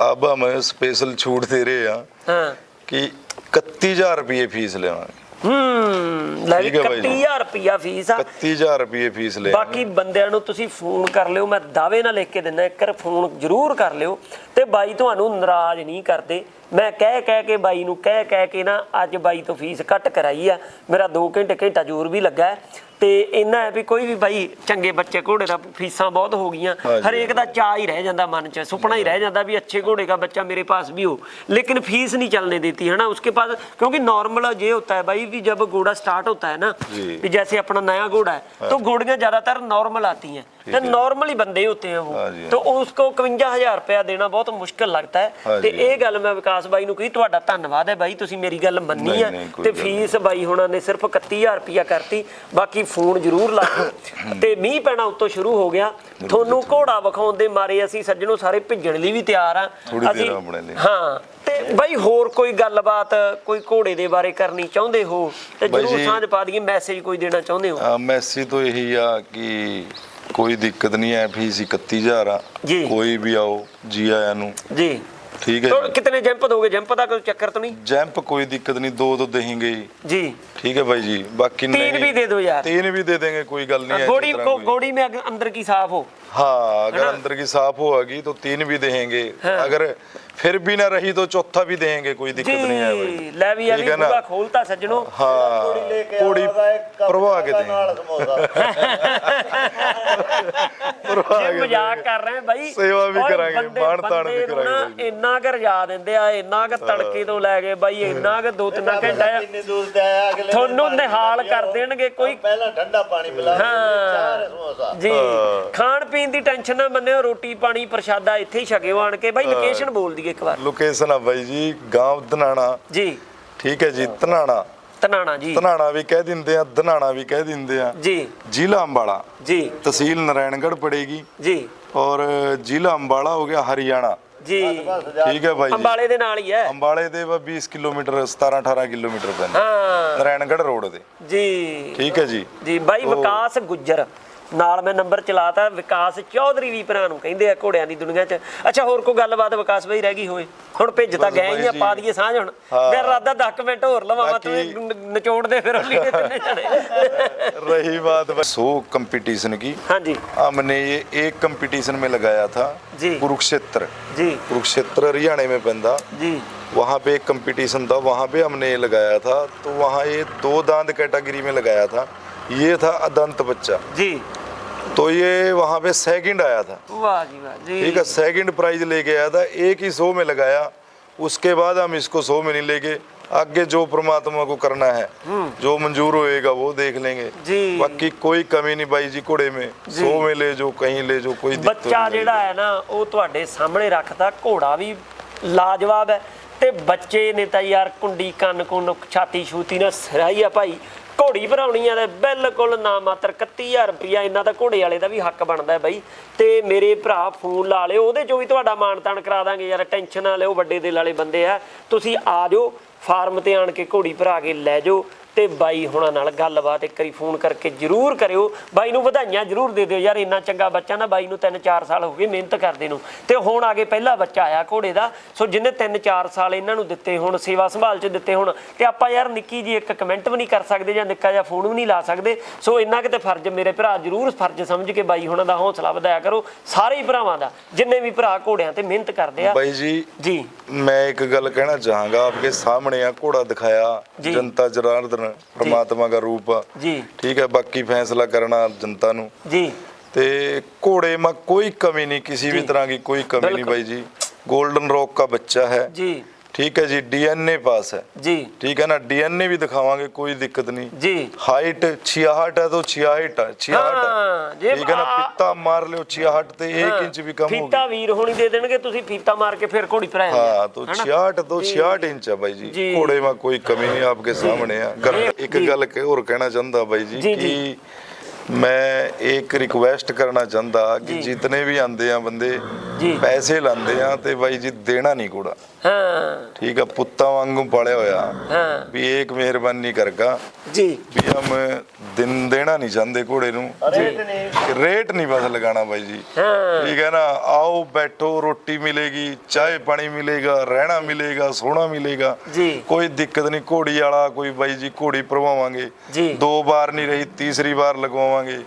अब हम स्पेशल छूट दे रहे हैं हाँ। कि इकती हजार रुपये फीस लेवांगे 31000 ਰੁਪਿਆ ਫੀਸ ਆ। 31000 ਰੁਪਏ ਫੀਸ ਲੈ ਬਾਕੀ ਬੰਦਿਆਂ ਨੂੰ ਤੁਸੀਂ ਫੋਨ ਕਰ ਲਿਓ ਮੈਂ ਦਾਅਵੇ ਨਾਲ ਲਿਖ ਕੇ ਦਿੰਦਾ ਇੱਕ ਫੋਨ ਜ਼ਰੂਰ ਕਰ ਲਿਓ। ਤੇ ਬਾਈ ਤੁਹਾਨੂੰ ਨਾਰਾਜ਼ ਨਹੀਂ ਕਰਦੇ। ਮੈਂ ਕਹਿ ਕਹਿ ਕੇ ਬਾਈ ਨੂੰ ਕਹਿ ਕਹਿ ਕੇ ਨਾ ਅੱਜ ਬਾਈ ਤੋਂ ਫੀਸ ਘੱਟ ਕਰਾਈ ਆ। ਮੇਰਾ 2 ਘੰਟੇ ਘੰਟਾ ਜ਼ੋਰ ਵੀ ਲੱਗਾ। ਤੇ ਇੰਨਾ ਹੈ ਵੀ ਕੋਈ ਵੀ ਬਾਈ ਚੰਗੇ ਬੱਚੇ ਘੋੜੇ ਦਾ ਫੀਸਾਂ ਬਹੁਤ ਹੋ ਗਈਆਂ ਹਾਂਜੀ। ਹਰੇਕ ਦਾ ਚਾਹ ਹੀ ਰਹਿ ਜਾਂਦਾ ਮਨ 'ਚ ਸੁਪਨਾ ही रह जाता भी अच्छे घोड़े का बच्चा मेरे पास भी हो लेकिन फीस नहीं चलने देती है ना उसके पास क्योंकि नॉर्मल ये होता है भाई भी जब घोड़ा स्टार्ट होता है ना जी। भी जैसे अपना नया घोड़ा है तो घोड़ियां ज्यादातर नॉर्मल आती हैं तो नॉर्मल ही बंदे होते हैं वो हाँ जी। तो उसको 51000 ਰੁਪਇਆ ਦੇਣਾ ਬਹੁਤ ਮੁਸ਼ਕਲ ਲੱਗਦਾ ਹੈ हाँ ਤੇ जी। ਇਹ ਗੱਲ ਮੈਂ ਵਿਕਾਸ ਬਾਈ ਨੂੰ ਕਹੀ ਤੁਹਾਡਾ ਧੰਨਵਾਦ ਹੈ ਬਾਈ ਤੁਸੀਂ ਮੇਰੀ ਗੱਲ ਮੰਨੀ ਨਹੀਂ, ਆ ਨਹੀਂ, ਕੋਈ ਤੇ ਗੱਲ ਫੀਸ ਬਾਈ ਹੁਣਾਂ ਨੇ ਸਿਰਫ 31000 ਰੁਪਇਆ ਕਰਤੀ ਬਾਕੀ ਫੋਨ ਜ਼ਰੂਰ ਲਾਓ ਤੇ ਮੀਂਹ ਪੈਣਾ ਉੱਤੋਂ ਸ਼ੁਰੂ ਹੋ ਗਿਆ। ਤੁਹਾਨੂੰ ਘੋੜਾ ਵਿਖਾਉਣ ਦੇ ਮਾਰੇ ਅਸੀਂ ਸੱਜਣੋ ਸਾਰੇ ਭਿੱਜਣ ਲਈ ਵੀ ਤਿਆਰ ਆ। ਲਈ। ਹਾਂ ਤੇ ਬਾਈ ਹੋਰ ਕੋਈ ਗੱਲਬਾਤ ਕੋਈ ਘੋੜੇ ਦੇ ਬਾਰੇ ਕਰਨੀ ਚਾਹੁੰਦੇ ਹੋ? ਤੇ ਜਰੂਰ ਸਾਂਝ ਪਾ ਦਈਏ ਮੈਸੇਜ ਕੋਈ ਦੇਣਾ ਚਾਹੁੰਦੇ ਹੋ? ਆ ਮੈਸੀ ਤੋਂ ਇਹੀ ਆ ਕਿ ਕੋਈ ਦਿੱਕਤ ਨਹੀਂ ਹੈ ਫੀਸ 31000 ਆ। ਕੋਈ ਵੀ ਆਓ ਜੀ ਆਇਆਂ ਨੂੰ। ਜੀ। ਠੀਕ ਹੈ तो ਜੀ कितने जंप दोगे जंप का कोई चक्कर तो नहीं ਜੈਂਪ ਕੋਈ ਦਿੱਕਤ ਨਹੀਂ ਦੋ तो देंगे ही जी ठीक है भाई जी बाकी तीन नहीं भी दे दो यार। तीन भी दे देंगे कोई गल नहीं है घोड़ी जिस तरह को कोई- घोड़ी में अग- अंदर की साफ हो हाँ अगर है ना? अंदर की साफ होगी तो तीन भी देंगे हाँ। अगर फिर भी ना रही तो चौथा भी देंगे कोई दिक्कत नहीं है भाई जी ले भी ठीक अभी है ना? बुआ खोलता सज्जनों हाँ ਕੁੜੀ ਲੈ ਕੇ पूरी ਆਵਾਂਗਾ ਇੱਕ ਕੱਪ परवाह के ਚਾਹ देंगे ਨਾਲ ਸਮੋਸਾ परवाह ये के मजाक देंगे। कर रहे हैं भाई सेवा भी और कराएंगे, बंदे- बाण ताण भी बंदे ਨੂੰ कराएंगे ਨਾ भाई। ਇੰਨਾ ਕੁ ਰਜਾ ਦਿੰਦੇ ਆ ਇੰਨਾ ਕੁ ਤੜਕੇ ਤੋਂ ਲੈ ਕੇ ਬਾਈ ਇੰਨਾ ਕੁ ਦੋ ਤਿੰਨ ਘੰਟਾ ਕਿੰਨੀ ਦੂਰ ਤੇ ਆਇਆ ਅਗਲੇ ਦਿਨ ਤੁਹਾਨੂੰ ਪਾਣੀ ਨਿਹਾਲ ਪਿਲਾਓ। ਕਰ ਦੇਣਗੇ ਕੋਈ ਪਹਿਲਾਂ ਠੰਡਾ ਪਾਣੀ ਪਿਲਾ ਹਾਂ। ਚਾਰ ਸਮੋਸਾ ਜੀ ਖਾਣ ਪੀਣ ਦੀ ਟੈਨਸ਼ਨ ਨਾ ਮੰਨਿਓ ਰੋਟੀ ਪਾਣੀ ਪ੍ਰਸ਼ਾਦਾ ਇੱਥੇ ਹੀ ਛਕਿਓ ਆਣ ਕੇ ਬਾਈ ਲੋਕੇਸ਼ਨ ਬੋਲ ਦਈਏ ਸੀਗੇ ਇੱਕ ਵਾਰ। ਲੋਕੇਸ਼ਨ ਆ ਬਾਈ ਜੀ ਗਾਂਵ ਧਨਾਣਾ। ਜੀ। ਠੀਕ ਹੈ ਜੀ ਧਨਾਣਾ। ਧਨਾਣਾ ਜੀ। ਧਨਾਣਾ ਵੀ ਕਹਿ ਦਿੰਦੇ ਆ ਧਨਾਣਾ ਵੀ ਕਹਿ ਦਿੰਦੇ ਆ। ਜੀ। ਜ਼ਿਲ੍ਹਾ ਅੰਬਾਲਾ। ਜੀ। ਤਹਿਸੀਲ ਨਰਾਇਣਗੜ੍ਹ ਪੜੇਗੀ। ਜੀ। ਔਰ ਜ਼ਿਲ੍ਹਾ ਅੰਬਾਲਾ ਹੋ ਗਿਆ ਹਰਿਆਣਾ। ਜੀ। ਠੀਕ ਹੈ ਭਾਈ ਅੰਬਾਲੇ ਦੇ ਨਾਲ ਹੀ ਹੈ। ਅੰਬਾਲੇ ਦੇ 20 ਕਿਲੋਮੀਟਰ 17 18 ਕਿਲੋਮੀਟਰ ਪੈਂਦਾ। ਹਾਂ। ਨਰਾਇਣਗੜ੍ਹ ਰੋਡ ਦੇ। ਜੀ। ਠੀਕ ਹੈ ਜੀ। ਜੀ ਬਾਈ ਵਿਕਾਸ ਗੁੱਜਰ। ਨਾਲ ਮੈਂ ਨੰਬਰ ਚਲਾਤਾ ਵਿਕਾਸ ਚੌਧਰੀ ਵੀ ਭਰਾ ਨੂੰ ਕਹਿੰਦੇ ਆ ਘੋੜਿਆਂ ਦੀ ਦੁਨੀਆ 'ਚ ਅੱਛਾ ਹੋਰ ਕੋਈ ਗੱਲਬਾਤ ਵਿਕਾਸ ਬਾਈ ਰਹਿ ਗਈ ਹੋਏ ਹੁਣ ਭਿੱਜ ਤਾਂ ਬਸ ਗਏ ਹੀ ਆ ਬਾਈ ਪਾ ਜੀ। ਦਈਏ ਸਾਂਝ ਹੁਣ ਹਾਂ। ਫਿਰ ਰਾਦਾ 10 ਮਿੰਟ ਹੋਰ ਲਵਾਵਾਂ ਤੂੰ ਬਾਕੀ- ਨ- ਨਿਚੋੜਦੇ ਫਿਰ ਉਹਲੀ ਤਿੰਨੇ ਜਣੇ रही बात सो कंपटीशन की हाँ जी हमने ये एक कंपटीशन में लगाया था जी। कुरुक्षेत्र जी कुरुक्षेत्र हरियाणा में पैंदा जी वहाँ पे एक कंपटीशन था वहाँ पे हमने ये लगाया था तो वहाँ ये दो दांत कैटेगरी में लगाया था ये था अदंत बच्चा जी तो ये वहाँ पे सेकंड आया था वाह जी वाह जी ठीक है सेकंड प्राइज लेके आया था एक ही शो में लगाया उसके बाद हम इसको शो में नहीं लेके आगे जो परमात्मा को करना है जो मंजूर होएगा वो देख लेंगे जी। बाकी कोई कमी नहीं बाई जी घोड़े में शो में ले जो कहीं ले जो कोई दिक्कत ਬੱਚਾ नहीं ਜਿਹੜਾ ਹੈ ਨਾ ਉਹ ਤੁਹਾਡੇ ਸਾਹਮਣੇ ਰੱਖਦਾ ਘੋੜਾ ਵੀ ਲਾਜਵਾਬ ਹੈ ਤੇ ਬੱਚੇ ਨੇ ਤਾਂ ਯਾਰ ਕੁੰਡੀ ਕੰਨ ਕੁੰਨ ਛਾਤੀ ਛੂਤੀ ਨਾਲ ਸਰਾਈ ਆ ਭਾਈ। ਘੋੜੀ ਭਰਾਉਣੀ ਆ ਤੇ ਬਿਲਕੁਲ ਨਾ ਮਾਤਰ 31000 ਰੁਪਿਆ ਇਹਨਾਂ ਦਾ ਘੋੜੇ ਵਾਲੇ ਦਾ ਵੀ ਹੱਕ ਬਣਦਾ ਬਾਈ। ਤੇ ਮੇਰੇ ਭਰਾ ਫੋਨ ਲਾ ਲਿਓ, ਉਹਦੇ ਚੋਂ ਵੀ ਤੁਹਾਡਾ ਮਾਣ ਤਾਣ ਕਰਾ ਦਾਂਗੇ ਯਾਰ, ਟੈਨਸ਼ਨ ਨਾ ਲਿਓ, ਵੱਡੇ ਦਿਲ ਵਾਲੇ ਬੰਦੇ ਆ। ਤੁਸੀਂ ਆ ਜਾਓ, ਫਾਰਮ ਤੇ ਆਣ ਕੇ ਘੋੜੀ ਭਰਾ ਕੇ ਲੈ ਜਾਓ। ਤੇ ਬਾਈ ਹੁਣਾਂ ਨਾਲ ਗੱਲਬਾਤ ਇੱਕ ਵਾਰੀ ਫੋਨ ਕਰਕੇ ਜਰੂਰ ਕਰਿਓ। ਬਾਈ ਨੂੰ ਵਧਾਈਆਂ ਜਰੂਰ ਦੇ ਦਿਓ। ਯਾਰ ਇੰਨਾ ਚੰਗਾ ਬੱਚਾ ਨਾ ਬਾਈ ਨੂੰ 3-4 ਸਾਲ ਹੋ ਗਏ ਮਿਹਨਤ ਕਰਦੇ ਨੂੰ। ਤੇ ਹੁਣ ਆਗੇ ਪਹਿਲਾ ਬੱਚਾ ਆਇਆ ਘੋੜੇ ਦਾ। ਸੋ ਜਿੰਨੇ 3-4 ਸਾਲ ਇਹਨਾਂ ਨੂੰ ਦਿੱਤੇ ਹੁਣ ਸੇਵਾ ਸੰਭਾਲ ਚ ਦਿੱਤੇ ਹੁਣ ਤੇ ਆਪਾਂ ਯਾਰ ਨਿੱਕੀ ਜੀ ਇੱਕ ਕਮੈਂਟ ਵੀ ਨਹੀਂ ਕਰ ਸਕਦੇ ਜਾਂ ਨਿੱਕਾ ਜਿਹਾ ਫੋਨ ਵੀ ਨਹੀਂ ਲਾ ਸਕਦੇ। ਸੋ ਇੰਨਾ ਕਿਤੇ ਫਰਜ਼ ਮੇਰੇ ਭਰਾ ਜਰੂਰ ਫਰਜ਼ ਸਮਝ ਕੇ ਬਾਈ ਹੁਣਾਂ ਦਾ ਹੌਸਲਾ ਵਧਾਇਆ ਕਰੋ ਸਾਰੇ ਹੀ ਭਰਾਵਾਂ ਦਾ ਜਿੰਨੇ ਵੀ ਭਰਾ ਘੋੜਿਆਂ ਤੇ ਮਿਹਨਤ ਕਰਦੇ ਆ। ਬਾਈ ਜੀ ਜੀ। ਮੈਂ ਇੱਕ ਗੱਲ ਕਹਿਣਾ ਚਾਹਾਂਗਾ ਆਪਕੇ ਸਾਹਮਣੇ ਆ ਘੋੜਾ ਦਿਖਾਇਆ ਜਨਤਾ ਜਰਾਰਦ जनार्दन परमात्मा का रूप आ। ਜੀ ठीक है बाकी फैसला करना जनता नु ਜੀ ਤੇ ਘੋੜੇ में कोई कमी नहीं किसी भी जी। तरह की कोई कमी नहीं बिल्कुल। भाई जी गोल्डन रॉक का बच्चा है ਜੀ ਠੀਕ ਹੈ ਜੀ ਡੀਐਨਏ ਪਾਸ ਹੈ। ਜੀ। ਠੀਕ ਹੈ ਨਾ ਡੀਐਨਏ ਵੀ ਦਿਖਾਵਾਂਗੇ ਕੋਈ ਦਿੱਕਤ ਨਹੀਂ। ਜੀ। ਹਾਈਟ 66 ਹੈ ਤਾਂ 66 ਹੈ ਠੀਕ ਹੈ ਨਾ ਪਿੱਤਾ ਮਾਰ ਲਿਓ 66 ਤੇ 1 ਇੰਚ ਵੀ ਕਮ ਹੋ ਗਿਆ ਫੀਤਾ ਵੀਰ ਹੋਣੀ ਦੇ ਦੇਣਗੇ ਤੁਸੀਂ ਫੀਤਾ ਮਾਰ ਕੇ ਫਿਰ ਘੋੜੀ ਭਰਾ ਹਾਂ ਤਾਂ 66 ਤੋਂ 66 ਇੰਚ ਹੈ ਬਾਈ ਜੀ। ਘੋੜੇ ਮਾ ਕੋਈ ਕਮੀ ਨਹੀਂ ਆਪਕੇ ਸਾਹਮਣੇ ਆ। ਇੱਕ ਗੱਲ ਹੋਰ ਕਹਿਣਾ ਚਾਹੁੰਦਾ ਬਾਈ ਜੀ ਕਿ ਮੈਂ ਇੱਕ ਰਿਕੁਐਸਟ ਕਰਨਾ ਚਾਹੁੰਦਾ ਕਿ ਜਿਤਨੇ ਵੀ ਆਂਦੇ ਆ ਬੰਦੇ ਪੈਸੇ ਲਾਂਦੇ ਆ ਤੇ ਬਾਈ ਜੀ ਦੇਣਾ ਨਹੀਂ ਕੋੜਾ। ਹਾਂ। ਠੀਕ ਆ ਪੁੱਤਾਂ ਵਾਂਗੂ ਪਾਲਿਆ ਹੋਇਆ। ਹਾਂ। ਵੀ ਇੱਕ ਮਿਹਰਬਾਨੀ ਕਰਗਾ। ਜੀ। ਵੀ ਹਮ ਦਿਨ ਦੇਣਾ ਨਹੀਂ ਚਾਹੁੰਦੇ ਘੋੜੇ ਨੂੰ। ਰੇਟ ਨਹੀਂ ਰੇਟ ਨਹੀਂ ਬਸ ਲਗਾਣਾ ਬਾਈ ਜੀ। ਠੀਕ ਹੈ ਨਾ ਆਓ ਬੈਠੋ ਰੋਟੀ ਮਿਲੇਗੀ ਚਾਹੇ ਪਾਣੀ ਮਿਲੇਗਾ ਰਹਿਣਾ ਮਿਲੇਗਾ ਸੋਹਣਾ ਮਿਲੇਗਾ। ਕੋਈ ਦਿੱਕਤ ਨਹੀਂ ਘੋੜੀ ਵਾਲਾ ਕੋਈ ਬਾਈ ਜੀ ਘੋੜੀ ਭਰਵਾਵਾਂਗੇ। ਦੋ ਵਾਰ ਨਹੀਂ ਰਹੀ ਤੀਸਰੀ ਵਾਰ ਲਗਵਾਵਾਂਗੇ।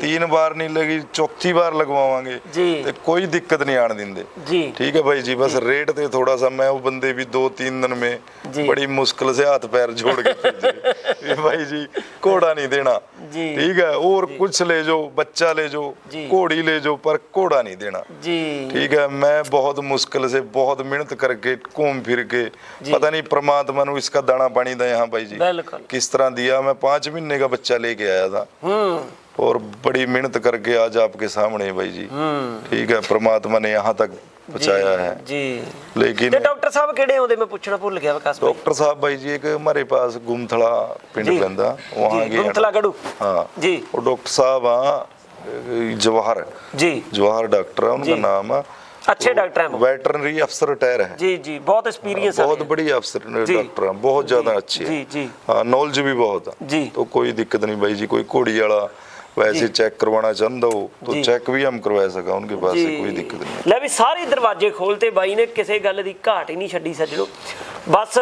ਤਿੰਨ ਵਾਰ ਨਹੀਂ ਲੱਗੀ ਚੌਥੀ ਵਾਰ ਲਗਵਾਵਾਂਗੇ। ਤੇ ਕੋਈ ਦਿੱਕਤ ਨਹੀਂ ਆਣ ਦਿੰਦੇ ਜੀ ठीक है भाई जी बस रेट थे थोड़ा सा मैं वो बंदे भी दो तीन दिन में जी। बड़ी मुश्किल से हाथ पैर जोड़ के भेजे ये भाई जी घोड़ा नहीं देना जी। ठीक है और कुछ ले जाओ बच्चा ले जाओ जी। घोड़ी ले जाओ पर घोड़ा नहीं देना ਜੀ ठीक है मैं बहुत मुश्किल से बहुत मेहनत करके घूम फिर के जी। पता नहीं परमात्मा ने इसका दाना पानी दया हाँ भाई जी बिल्कुल किस तरह दिया मैं पांच महीने का बच्चा लेके आया था हम्म और बड़ी मेहनत करके आज आपके सामने है भाई जी ਹੂੰ ठीक है परमात्मा ने यहाँ तक ਪਹੁੰਚਾਇਆ है जी लेकिन ਤੇ ਡਾਕਟਰ ਸਾਹਿਬ ਕਿਹੜੇ ਆਉਂਦੇ ਮੈਂ ਪੁੱਛਣਾ ਭੁੱਲ ਗਿਆ ਵਿਕਾਸ ਭਾਈ डॉक्टर साहब भाई जी एक हमारे पास गुमथड़ा पिंड जी। पैंदा वहाँ जी, गए गुमथला गढ़ू। हाँ जी। वो डॉक्टर साहब हाँ जवाहर जी जवाहर डॉक्टर है उनका जी। नाम है अच्छे डॉक्टर हैं वो। वेटरनरी अफसर रिटायर है जी जी बहुत एक्सपीरियंस बहुत बढ़िया अफसर जी। डॉक्टर हैं बहुत ज्यादा जी, अच्छे जी, जी। हाँ नॉलेज भी बहुत है जी। तो कोई दिक्कत नहीं भाई जी कोई घोड़ी वाला वैसे जी। चेक करवाना चाहता हो तो जी। चेक भी हम करवा सका उनके पास से कोई दिक्कत नहीं ਲੈ ਵੀ ਸਾਰੇ ਦਰਵਾਜ਼ੇ ਖੋਲਤੇ ਬਾਈ ਨੇ ਕਿਸੇ ਗੱਲ ਦੀ ਘਾਟ ਹੀ ਨਹੀਂ ਛੱਡੀ ਸੱਜਣੋ ਬਸ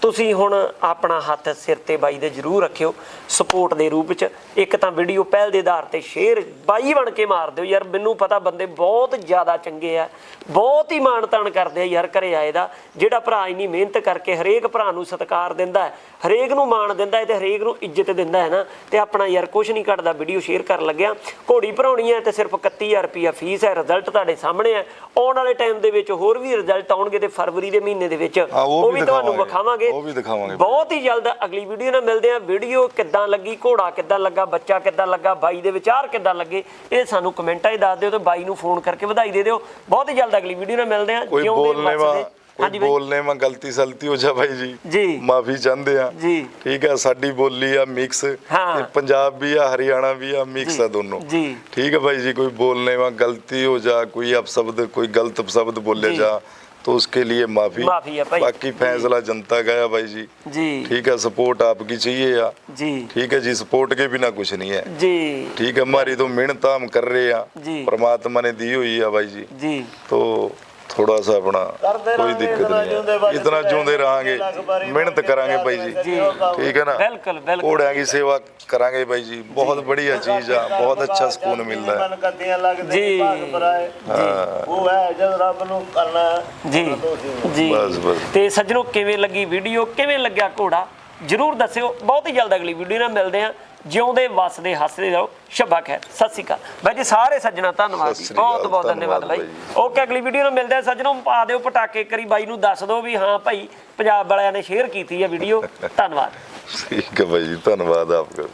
ਤੁਸੀਂ ਹੁਣ ਆਪਣਾ ਹੱਥ ਸਿਰ ਤੇ ਬਾਈ ਦੇ ਜ਼ਰੂਰ ਰੱਖਿਓ ਸਪੋਰਟ ਦੇ ਰੂਪ ਚ। ਇੱਕ ਤਾਂ ਵੀਡੀਓ ਪਹਿਲ ਦੇ ਆਧਾਰ ਤੇ ਸ਼ੇਅਰ ਬਾਈ ਬਣ ਕੇ ਮਾਰ ਦਿਓ ਯਾਰ ਮੈਨੂੰ ਪਤਾ ਬੰਦੇ ਬਹੁਤ ਜ਼ਿਆਦਾ ਚੰਗੇ ਆ ਬਹੁਤ ਹੀ ਮਾਣ ਤਾਣ ਕਰਦੇ ਆ ਯਾਰ ਘਰੇ ਆਏ ਦਾ ਜਿਹੜਾ ਭਰਾ ਇੰਨੀ ਮਿਹਨਤ ਕਰਕੇ ਹਰੇਕ ਭਰਾ ਨੂੰ ਸਤਿਕਾਰ ਦਿੰਦਾ ਹਰੇਕ ਨੂੰ ਮਾਣ ਦਿੰਦਾ ਹੈ ਤੇ ਹਰੇਕ ਨੂੰ ਇੱਜ਼ਤ ਦਿੰਦਾ ਹੈ ਨਾ ਤੇ ਆਪਣਾ ਯਾਰ ਕੁਝ ਨਹੀਂ ਘਟਦਾ ਵੀਡੀਓ ਸ਼ੇਅਰ ਕਰਨ ਲੱਗਿਆ। ਘੋੜੀ ਭਰਾਉਣੀ ਹੈ ਤੇ ਸਿਰਫ 31000 ਰੁਪਿਆ ਫੀਸ ਹੈ ਰਿਜ਼ਲਟ ਤੁਹਾਡੇ ਸਾਹਮਣੇ ਹੈ। ਆਉਣ ਵਾਲੇ ਟਾਈਮ ਦੇ ਵਿੱਚ ਹੋਰ ਵੀ ਰਿਜ਼ਲਟ ਆਉਣਗੇ ਤੇ ਫਰਵਰੀ ਦੇ ਮਹੀਨੇ ਦੇ ਵਿੱਚ ਉਹ ਵੀ ਤੁਹਾਨੂੰ ਵਿਖਾਵਾਂਗੇ। ਉਹ ਵੀ ਦਿਖਾਵਾਂਗੇ। ਬਹੁਤ ਹੀ ਜਲਦ ਅਗਲੀ ਵੀਡੀਓ ਨਾਲ ਮਿਲਦੇ ਆ ਵੀਡੀਓ ਕਿੱਦਾਂ ਲੱਗੀ ਘੋੜਾ ਕਿੱਦਾਂ ਲੱਗਾ ਬੱਚਾ ਕਿੱਦਾਂ ਲੱਗਾ ਬਾਈ ਦੇ ਵਿਚਾਰ ਕਿੱਦਾਂ ਲੱਗੇ ਇਹ ਸਾਨੂੰ ਕਮੈਂਟਾਂ 'ਚ ਦੱਸ ਦਿਓ ਤੇ ਬਾਈ ਨੂੰ ਫੋਨ ਕਰਕੇ ਵਧਾਈ ਦੇ ਦਿਓ। ਬਹੁਤ ਹੀ ਜਲਦ ਅਗਲੀ ਵੀਡੀਓ ਨਾਲ ਮਿਲਦੇ ਆ ਕੋਈ ਬੋਲਨੇ ਵਾ ਕੋਈ ਬੋਲਨੇ ਮਾ ਗਲਤੀ ਸਲਤੀ ਹੋ ਜਾ ਭਾਈ ਜੀ। ਜੀ। ਮਾਫੀ ਚਾਹੁੰਦੇ ਆ ਜੀ। ਠੀਕ ਆ ਸਾਡੀ ਬੋਲੀ ਆ ਮਿਕਸ ਤੇ ਪੰਜਾਬ ਵੀ ਆ ਹਰਿਆਣਾ ਵੀ ਆ ਮਿਕਸ ਆ ਦੋਨੋਂ। ਜੀ। ਠੀਕ ਆ ਬਾਈ ਜੀ ਕੋਈ ਬੋਲਨੇ ਮਾ ਗਲਤੀ ਹੋ ਜਾ ਕੋਈ ਅਪਸ਼ਬਦ ਕੋਈ ਗਲਤ ਸ਼ਬਦ ਬੋਲੇ ਜਾ कोई गलत शब्द बोले जी। जा तो उसके लिए माफी माफी है भाई। बाकी फैसला जनता का है भाई जी जी ठीक है सपोर्ट आपकी चाहिए या जी ठीक है जी सपोर्ट के बिना कुछ नहीं है जी ठीक है हमारी तो मेहनत हम कर रहे जी। हैं परमात्मा ने दी हुई है भाई जी जी तो ਥੋੜਾ ਸਾ ਆਪਣਾ ਕੋਈ ਦਿੱਕਤ ਨਹੀਂ ਇਤਨਾ ਜਿਉਂਦੇ ਰਹਾਂਗੇ ਮਿਹਨਤ ਕਰਾਂਗੇ ਭਾਈ ਜੀ। ਠੀਕ ਹੈ ਨਾ? ਬਿਲਕੁਲ ਬਿਲਕੁਲ। ਘੋੜਿਆਂ ਦੀ ਸੇਵਾ ਕਰਾਂਗੇ ਬਾਈ ਜੀ। ਬਹੁਤ ਬੜੀਆ ਚੀਜ਼ ਆ ਬਹੁਤ ਅੱਛਾ ਸਕੂਨ ਮਿਲਦਾ ਹੈ। ਜੀ। ਉਹ ਹੈ ਜਦ ਰੱਬ ਨੂੰ ਕਰਨਾ ਜੀ। ਜੀ। ਬਸ ਬਸ। ਤੇ ਸੱਜਣੋ ਕਿਵੇਂ ਲੱਗੀ ਵੀਡੀਓ ਕਿਵੇਂ ਲੱਗਿਆ ਘੋੜਾ? ਜਰੂਰ ਦੱਸਿਓ। ਬਹੁਤ ਹੀ ਜਲਦ ਅਗਲੀ ਵੀਡੀਓ ਨਾਲ ਮਿਲਦੇ ਆਂ ਜਿਉਂਦੇ ਵਸਦੇ ਹੱਸਦੇ ਰਹੋ। ਸ਼ਬਾ ਖੈਰ। ਸਤਿ ਸ੍ਰੀ ਅਕਾਲ। ਬਾਈ ਜੀ ਸਾਰੇ ਸੱਜਣਾ ਧੰਨਵਾਦ ਜੀ। ਬਹੁਤ ਬਹੁਤ ਧੰਨਵਾਦ ਬਾਈ। ਓਕੇ ਅਗਲੀ ਵੀਡੀਓ ਨਾਲ ਮਿਲਦੇ ਆ ਸੱਜਣੋ ਪਾ ਦਿਓ ਪਟਾਕੇ ਕਰੀ ਬਾਈ ਨੂੰ ਦੱਸ ਦਿਓ ਵੀ ਹਾਂ ਭਾਈ ਪੰਜਾਬ ਵਾਲਿਆਂ ਨੇ ਸ਼ੇਅਰ ਕੀਤੀ ਹੈ ਵੀਡੀਓ। ਧੰਨਵਾਦ। ਠੀਕ ਹੈ ਬਾਈ ਜੀ ਧੰਨਵਾਦ ਆਪਕਾ।